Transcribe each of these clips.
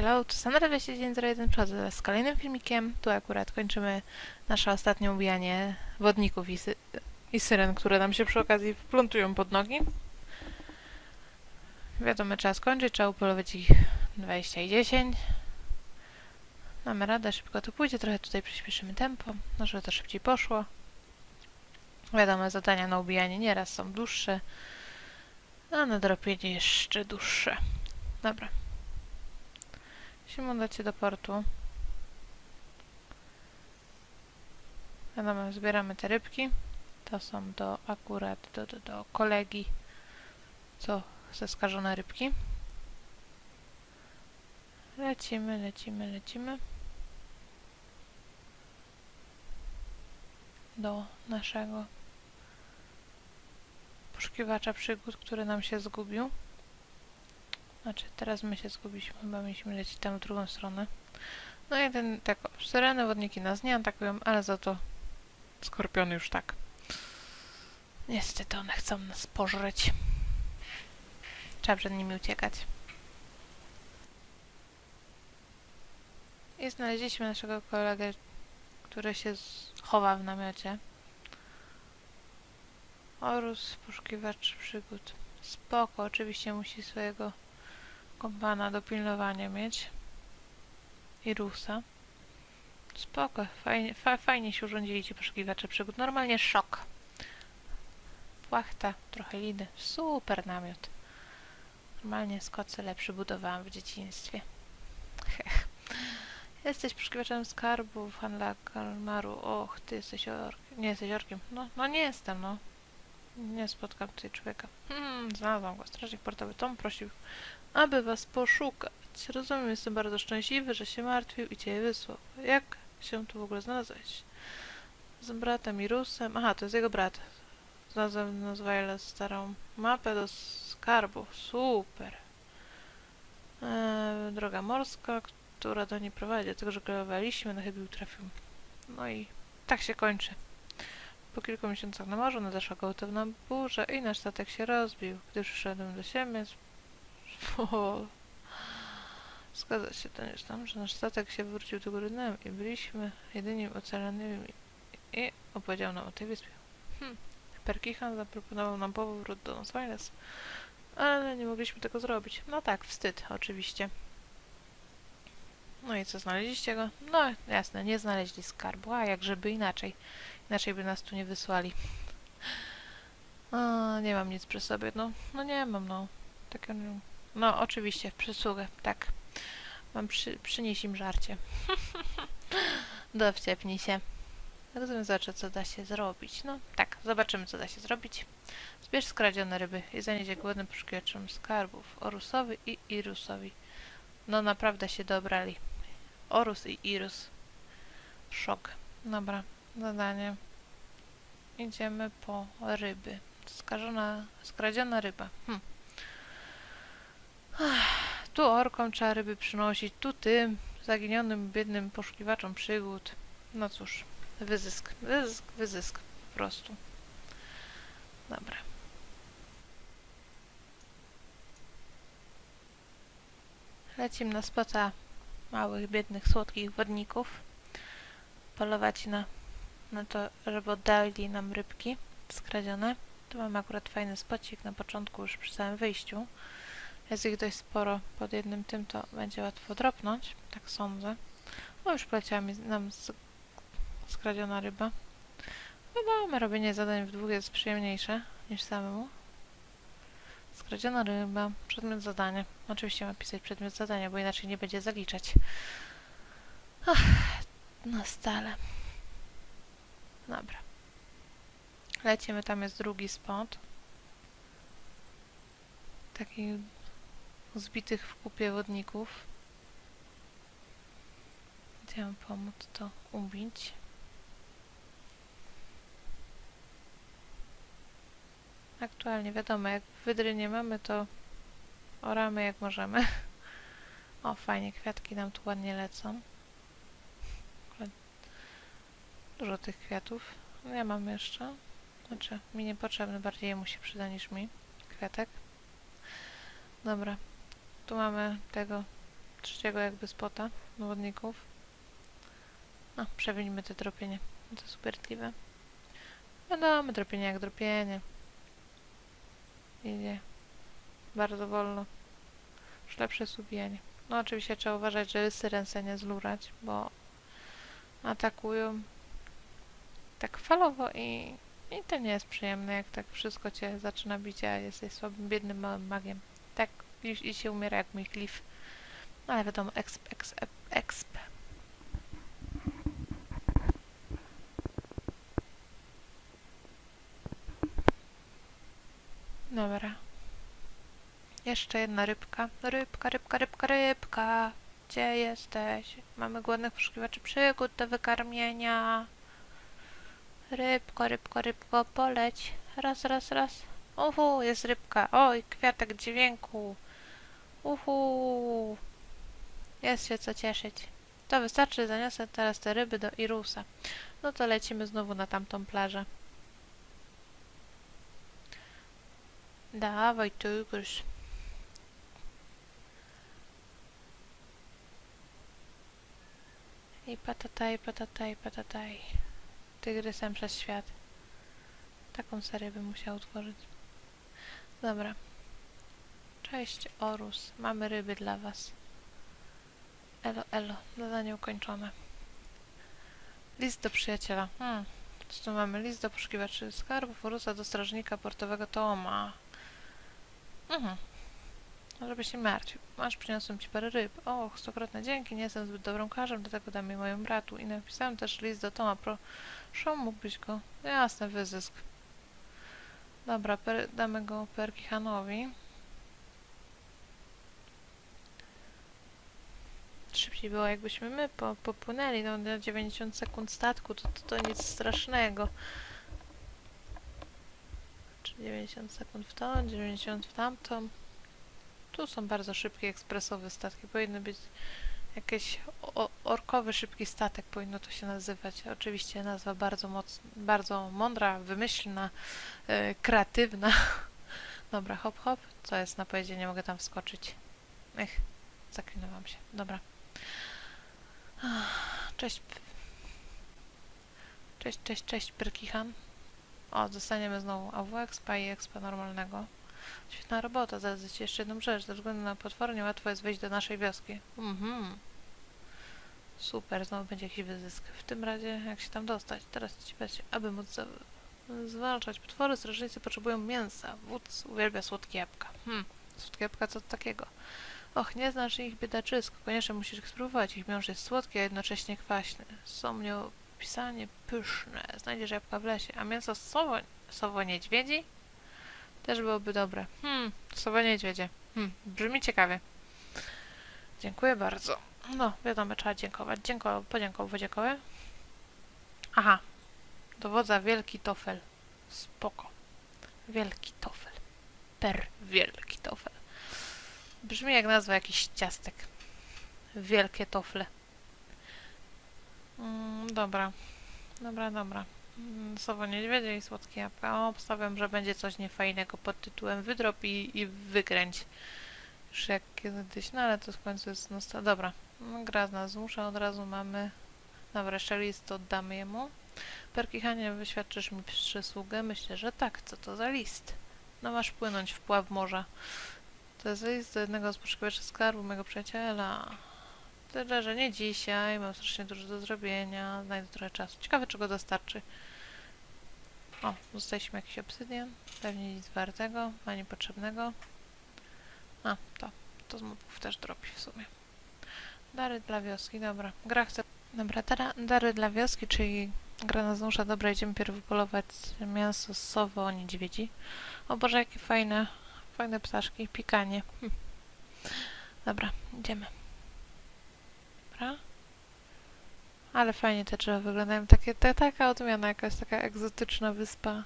Hello, to Sandra 201 przychodzę z kolejnym filmikiem. Tu akurat kończymy nasze ostatnie ubijanie wodników i, sy i syren, które nam się przy okazji wplątują pod nogi. Wiadomo, trzeba skończyć, trzeba upolować ich 20 i 10. Mamy radę, szybko to pójdzie, trochę tutaj przyspieszymy tempo, no żeby to szybciej poszło. Wiadomo, zadania na ubijanie nieraz są dłuższe, a na dropienie jeszcze dłuższe. Dobra. Musimy udać się do portu. Wiadomo, zbieramy te rybki. To są do akurat do, do, do kolegi, co ze skażone rybki. Lecimy, lecimy, lecimy. Do naszego poszukiwacza przygód, który nam się zgubił. Znaczy, teraz my się zgubiliśmy, chyba mieliśmy lecieć tam w drugą stronę. No i ten, tak, syreny, wodniki nas nie atakują, ale za to skorpiony już tak. Niestety one chcą nas pożreć. Trzeba przed nimi uciekać. I znaleźliśmy naszego kolegę, który się chowa w namiocie. Orus, poszukiwacz przygód. Spoko, oczywiście musi swojego kompana do pilnowania mieć. I Rusa. Spoko, fajnie, fa, fajnie się urządzili ci poszukiwacze przygód. Normalnie szok. Płachta, trochę liny. Super namiot. Normalnie skocyle przybudowałam w dzieciństwie. Hech. Jesteś poszukiwaczem skarbów, handla kalmaru. Och, ty jesteś orkiem. Nie jesteś orkiem. No, no nie jestem, no. Nie spotkam tutaj człowieka. Hmm, znalazłam go. Strażnik portowy Tom prosił, aby was poszukać. Rozumiem, jestem bardzo szczęśliwy, że się martwił i cię wysłał. Jak się tu w ogóle znalazłeś? Z bratem i Rusem. Aha, to jest jego brat. Znalazłem na Zwajle starą mapę do skarbów. Super. Eee, droga morska, która do niej prowadzi. Dlatego żeglowaliśmy, na chybił trafił. No i tak się kończy. Po kilku miesiącach na morzu nadeszła gwałtowna burza i nasz statek się rozbił. Gdy przyszedłem do siebie, o, zgadza się, to nie jest tam, że nasz statek się wrócił do góry dnem i byliśmy jedynymi ocalonymi i opowiedział nam o tej wyspie. Hm. Perkichan zaproponował nam powrót do Nosweiles, ale nie mogliśmy tego zrobić. No tak, wstyd, oczywiście. No i co, znaleźliście go? No jasne, nie znaleźli skarbu, a jak żeby inaczej. Inaczej by nas tu nie wysłali. A, nie mam nic przy sobie, no. No nie mam, no. Takie, no, no oczywiście, przysługę, tak. Mam przy, przynieś im żarcie. Dowciepnij się. Rozumiem, zobaczę, co da się zrobić. No, tak, zobaczymy, co da się zrobić. Zbierz skradzione ryby i zanieś głodnym poszukiwaczom skarbów. Orusowi i Irusowi. No, naprawdę się dobrali. Orus i Irus. Szok. Dobra, zadanie. Idziemy po ryby. Skażona, skradziona ryba. Hm. Tu orkom trzeba ryby przynosić, tu tym zaginionym, biednym poszukiwaczom przygód. No cóż, wyzysk, wyzysk, wyzysk po prostu. Dobra. Lecimy na spota małych, biednych, słodkich wodników. Polować na, na to, żeby oddali nam rybki skradzione. Tu mamy akurat fajny spocik na początku, już przy samym wyjściu. Jest ich dość sporo pod jednym tym, to będzie łatwo dropnąć, tak sądzę. No już poleciała mi nam skradziona ryba. Wiadomo, robienie zadań w dwóch jest przyjemniejsze niż samemu. Skradziona ryba, przedmiot zadania. Oczywiście mam pisać przedmiot zadania, bo inaczej nie będzie zaliczać. Ach, na stale. Dobra. Lecimy, tam jest drugi spot. Taki zbitych w kupie wodników. Chciałam pomóc to ubić. Aktualnie wiadomo, jak wydry nie mamy, to oramy jak możemy. O, fajnie, kwiatki nam tu ładnie lecą. Dużo tych kwiatów. No, Ja mam jeszcze. Znaczy, mi niepotrzebny, bardziej jemu się przyda niż mi. Kwiatek. Dobra. Tu mamy tego trzeciego jakby spota wodników. No, przewinimy te dropienie. To supertliwe. Wiadomo, dropienie jak dropienie. Idzie bardzo wolno. Już lepsze jest. No oczywiście trzeba uważać, żeby syrense nie zlurać, bo atakują tak falowo i, i to nie jest przyjemne, jak tak wszystko cię zaczyna bić, a jesteś słabym, biednym, małym magiem. I, i się umiera jak mój klif. No ale wiadomo, exp, exp, exp. Dobra. Jeszcze jedna rybka. Rybka, rybka, rybka, rybka. Gdzie jesteś? Mamy głodnych poszukiwaczy przygód do wykarmienia. Rybko, rybko, rybko, poleć. Raz, raz, raz. Uhu, jest rybka. Oj, kwiatek dźwięku. Uhu. Jest się co cieszyć. To wystarczy, zaniosę teraz te ryby do Irusa. No to lecimy znowu na tamtą plażę. Dawaj, tygrys. I patataj, patataj, patataj. Tygrysem przez świat. Taką serię bym musiał utworzyć. Dobra. Cześć, Orus. Mamy ryby dla was. Elo, elo. Zadanie ukończone. List do przyjaciela. Hmm. Co tu mamy? List do poszukiwaczy skarbów, Orusa do strażnika portowego Toma. Mhm. Żeby się martwił. Masz, przyniosłem ci parę ryb. Och, stokrotne dzięki, nie jestem zbyt dobrym karzem, dlatego dam je mojemu bratu. I napisałem też list do Toma. Proszę, mógłbyś go... Jasne, wyzysk. Dobra, damy go Perkichanowi. Szybciej było, jakbyśmy my po, popłynęli. No, na 90 sekund statku, to, to, to nic strasznego. Czy 90 sekund w tą, 90 w tamtą. Tu są bardzo szybkie, ekspresowe statki. Powinny być jakieś orkowy szybki statek, powinno to się nazywać. Oczywiście nazwa bardzo moc, bardzo mądra, wymyślna, e, kreatywna. Dobra, hop hop. Co jest na pojedzie? Nie mogę tam wskoczyć. Ech, zaklinowałam się. Dobra. Cześć. Cześć, cześć, cześć, Pyrkichan. O, dostaniemy znowu AW Expa i Expa normalnego. Świetna robota, Ci jeszcze jedną rzecz. Ze względu na potwory niełatwo jest wejść do naszej wioski. Mhm. Super, znowu będzie jakiś wyzysk. W tym razie, jak się tam dostać? Teraz Ci będzie, aby móc za zwalczać potwory, strażnicy potrzebują mięsa. Wódz uwielbia słodkie jabłka. Hmm, słodkie jabłka co takiego? Och, nie znasz ich biedaczysko. Koniecznie musisz ich spróbować. Ich miąższ jest słodki, a jednocześnie kwaśny. Są nieopisanie pyszne. Znajdziesz jabłka w lesie. A mięso sowo, sowo niedźwiedzi? Też byłoby dobre. Hmm, sowo niedźwiedzie. Hmm, brzmi ciekawie. Dziękuję bardzo. No, wiadomo, trzeba dziękować. Dziękował, podziękował Wodziakowe. Aha. Dowodza Wielki Tofel. Spoko. Wielki Tofel. Per Wielki Tofel. Brzmi jak nazwa jakichś ciastek. Wielkie tofle. Mm, dobra. Dobra, dobra. Mm, Sowo niedźwiedzie i słodkie jabłka. Obstawiam, że będzie coś niefajnego pod tytułem wydrop i, i wykręć. Już jak kiedyś, no ale to w końcu jest nosta. Dobra. No, gra z nas zmusza, od razu mamy... Dobra, jeszcze list oddamy jemu. Perkichanie, wyświadczysz mi przysługę? Myślę, że tak. Co to za list? No masz płynąć w pław morza. To jest do jednego z poszukiwaczy skarbu mojego przyjaciela. Tyle, że nie dzisiaj, mam strasznie dużo do zrobienia, znajdę trochę czasu. Ciekawe, czego dostarczy. O, dostaliśmy jakiś obsydian, pewnie nic wartego, a niepotrzebnego. A, to, to z mobów też dropi w sumie. Dary dla wioski, dobra. Gra chce... Dobra, dara, dary dla wioski, czyli gra na zmusza. Dobra, idziemy pierw wypolować mięso z sowo niedźwiedzi. O Boże, jakie fajne, fajne ptaszki, pikanie. Hm. Dobra, idziemy. Dobra. Ale fajnie te drzewa wyglądają. Takie, ta, taka odmiana, jakaś taka egzotyczna wyspa.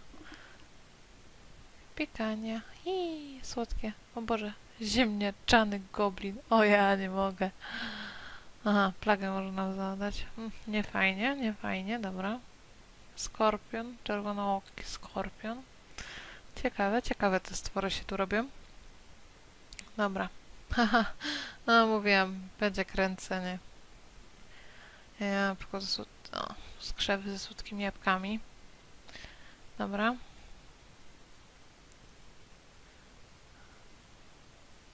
Pikanie. I słodkie. O Boże, ziemniaczany goblin. O ja nie mogę. Aha, plagę może nam zadać. Mm, Nie fajnie, nie fajnie, dobra. Skorpion, czerwonooki skorpion. Ciekawe, ciekawe te stwory się tu robią. Dobra. Haha, no mówiłam, będzie kręcenie. Jabłko ze słod... o, skrzewy ze słodkimi jabłkami. Dobra.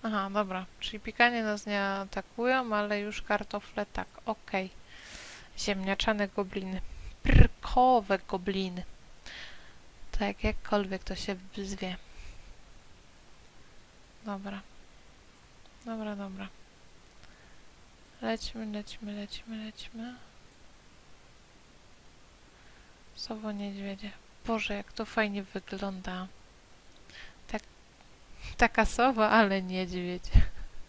Aha, dobra. Czyli pikanie nas nie atakują, ale już kartofle tak. Okej. Ziemniaczane gobliny. Prkowe gobliny. Tak, jakkolwiek to się zwie. Dobra. Dobra, dobra. Lećmy, lećmy, lećmy, lećmy. Sowo niedźwiedzie. Boże, jak to fajnie wygląda. Tak, taka sowa, ale niedźwiedź.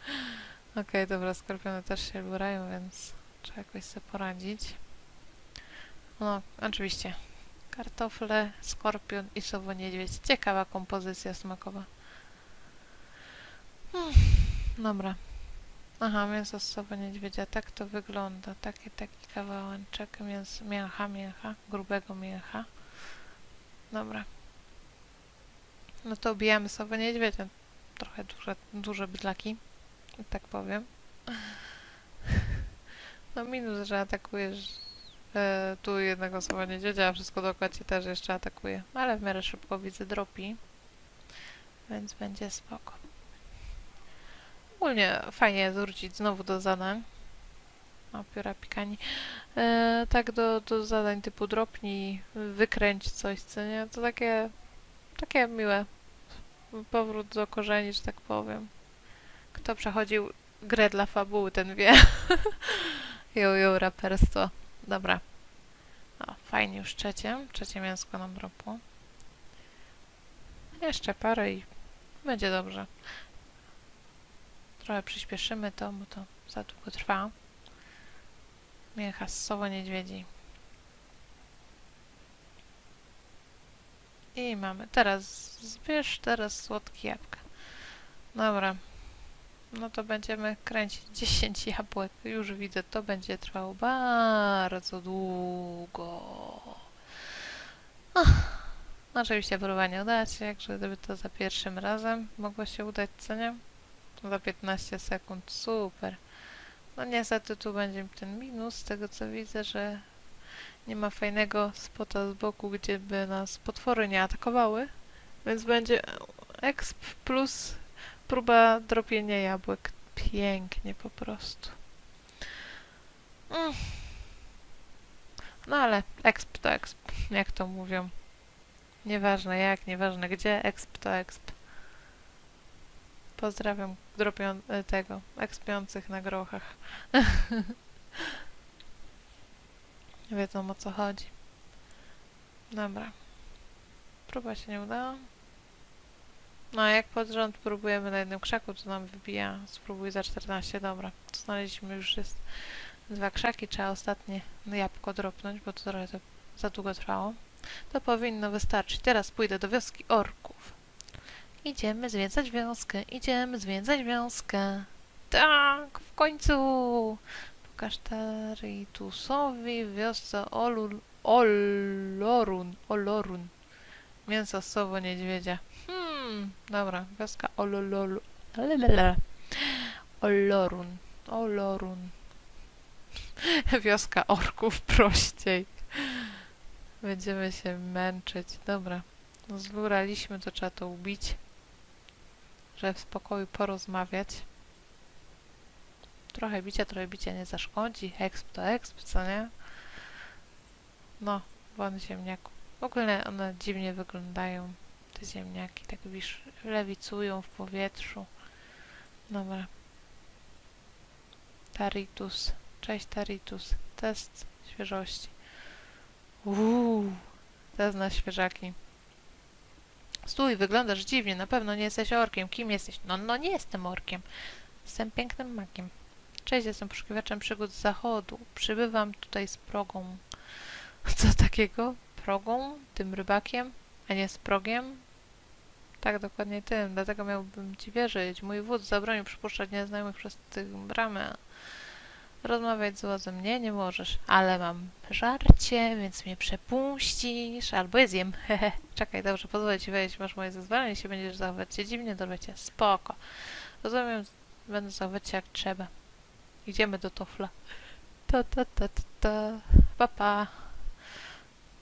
Okej, dobra, skorpiony też się burają, więc trzeba jakoś sobie poradzić. No, oczywiście. Kartofle, skorpion i sowo niedźwiedź. Ciekawa kompozycja smakowa. Hmm, dobra. Aha, mięso z sowa niedźwiedzia. Tak to wygląda. Taki, taki kawałeczek mięs, mięcha, mięcha, grubego mięcha. Dobra. No to obijamy sowo niedźwiedzia. Trochę duże, duże bydlaki, tak powiem. No minus, że atakujesz e, tu jednego sowa niedźwiedzia, a wszystko dookoła cię też jeszcze atakuje. Ale w miarę szybko widzę dropi. Więc będzie spoko. Ogólnie fajnie wrócić znowu do zadań. O, pióra pikani. E, tak do, do zadań typu dropnij, wykręć coś, co nie? To takie, takie miłe. Powrót do korzeni, że tak powiem. Kto przechodził grę dla fabuły, ten wie. jo, jo, raperstwo. Dobra. O, fajnie już trzecie. Trzecie mięsko nam dropło. Jeszcze parę i będzie dobrze. Trochę przyspieszymy to, bo to za długo trwa. Mięcha z sowo niedźwiedzi. I mamy. Teraz zbierz, teraz słodkie jabłka. Dobra. No to będziemy kręcić 10 jabłek. Już widzę, to będzie trwało bardzo długo. Ach. No oczywiście próba nie uda się, jakże gdyby to za pierwszym razem mogło się udać, co nie? Za 15 sekund, super. No niestety tu będzie ten minus, z tego co widzę, że nie ma fajnego spota z boku, gdzie by nas potwory nie atakowały. Więc będzie exp plus próba dropienia jabłek. Pięknie po prostu. Mm. No ale exp to exp, jak to mówią. Nieważne jak, nieważne gdzie, exp to exp. Pozdrawiam dropią e, tego, ekspiących na grochach. Wiedzą o co chodzi. Dobra. Próba się nie udała. No, jak pod rząd próbujemy na jednym krzaku, to nam wybija. Spróbuj za 14. Dobra. Znaleźliśmy już jest dwa krzaki. Trzeba ostatnie jabłko dropnąć, bo to trochę to za długo trwało. To powinno wystarczyć. Teraz pójdę do wioski orków. Idziemy zwiedzać wioskę, idziemy zwiedzać wioskę. Tak, w końcu! Pokaż Taritusowi w wiosce Olul, Olorun, Olorun. Mięso sowo niedźwiedzia. Hmm, dobra, wioska Olololu. Lalalala. Olorun, Olorun. Wioska orków prościej. Będziemy się męczyć. Dobra, no zluraliśmy, to trzeba to ubić żeby w spokoju porozmawiać. Trochę bicia, trochę bicia nie zaszkodzi. Exp to exp, co nie? No, won ziemniaku. W ogóle one dziwnie wyglądają, te ziemniaki. Tak wisz, lewicują w powietrzu. Dobra. Taritus. Cześć Taritus. Test świeżości. Uuu, test na świeżaki. Stój, wyglądasz dziwnie, na pewno nie jesteś orkiem. Kim jesteś? No, no nie jestem orkiem. Jestem pięknym magiem. Cześć, jestem poszukiwaczem przygód z zachodu. Przybywam tutaj z progą. Co takiego? Progą? Tym rybakiem? A nie z progiem? Tak, dokładnie tym. Dlatego miałbym ci wierzyć. Mój wódz zabronił przypuszczać nieznajomych przez tych bramę. Rozmawiać z łozem nie, nie możesz. Ale mam żarcie, więc mnie przepuścisz. Albo je zjem. Czekaj, dobrze, pozwolę ci wejść. Masz moje zezwolenie, jeśli będziesz zachowywać się dziwnie, dorwę cię. Spoko. Rozumiem, będę zachowywać się jak trzeba. Idziemy do Tofla. Ta ta ta ta ta. Pa pa.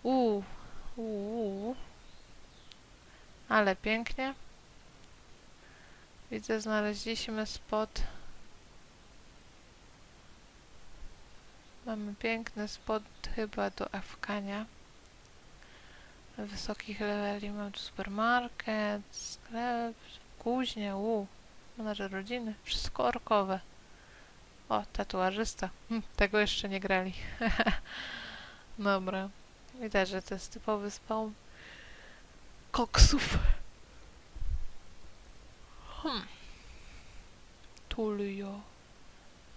Uuu. Uuu. Ale pięknie. Widzę, znaleźliśmy spot. Mamy piękny spot chyba do awkania. Wysokich leveli mamy tu supermarket, sklep, kuźnię, u, menażer rodziny, wszystko orkowe. O, tatuażysta. Hm, tego jeszcze nie grali. Dobra. Widać, że to jest typowy spawn koksów. Hmm. Tulio.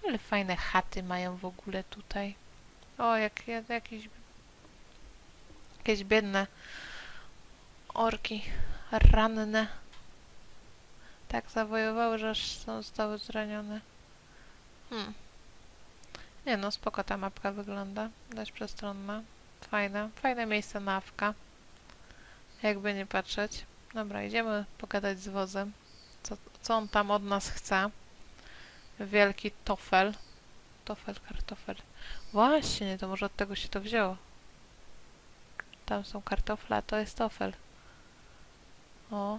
Ale fajne chaty mają w ogóle tutaj. O, jak, jak jakiś jakieś biedne orki ranne. Tak zawojowały, że aż są- zostały zranione. Hmm. Nie no, spoko ta mapka wygląda. Dość przestronna. Fajne. Fajne miejsce na awka. Jakby nie patrzeć. Dobra, idziemy pogadać z wozem. Co, co on tam od nas chce? Wielki tofel. Tofel, kartofel. Właśnie, to może od tego się to wzięło. Tam są kartofle, a to jest tofel. O,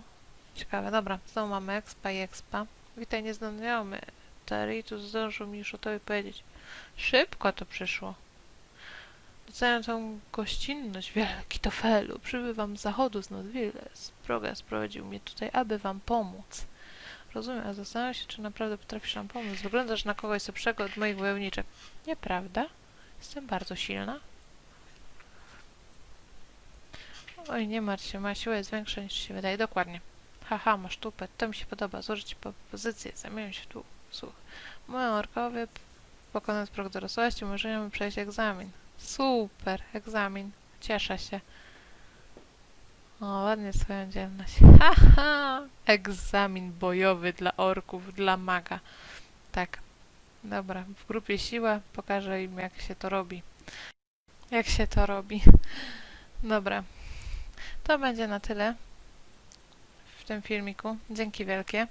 ciekawe. Dobra, znowu mamy expa i expa. Witaj nieznajomy. Teritus zdążył mi już o tobie powiedzieć. Szybko to przyszło. Doceniam tą gościnność, wielki tofelu. Przybywam z zachodu z Nodwiles. Proga sprowadził mnie tutaj, aby wam pomóc. Rozumiem, a zastanawiam się, czy naprawdę potrafisz nam pomóc. Wyglądasz na kogoś lepszego od moich wojowniczek. Nieprawda? Jestem bardzo silna. Oj, nie martw się, moja siła jest większa niż się wydaje. Dokładnie. Haha, masz tupet. To mi się podoba. Złożę ci propozycję. Zamieniam się tu. Słuch. Moje orkowie pokonać próg dorosłości. Możemy przejść egzamin. Super, egzamin. Cieszę się. O, ładnie swoją dzielność. Haha! Egzamin bojowy dla orków, dla maga. Tak. Dobra, w grupie siła pokażę im, jak się to robi. Jak się to robi. Dobra. To będzie na tyle w tym filmiku. Dzięki wielkie.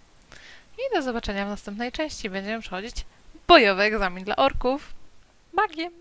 I do zobaczenia w następnej części. Będziemy przechodzić bojowy egzamin dla orków. Magiem!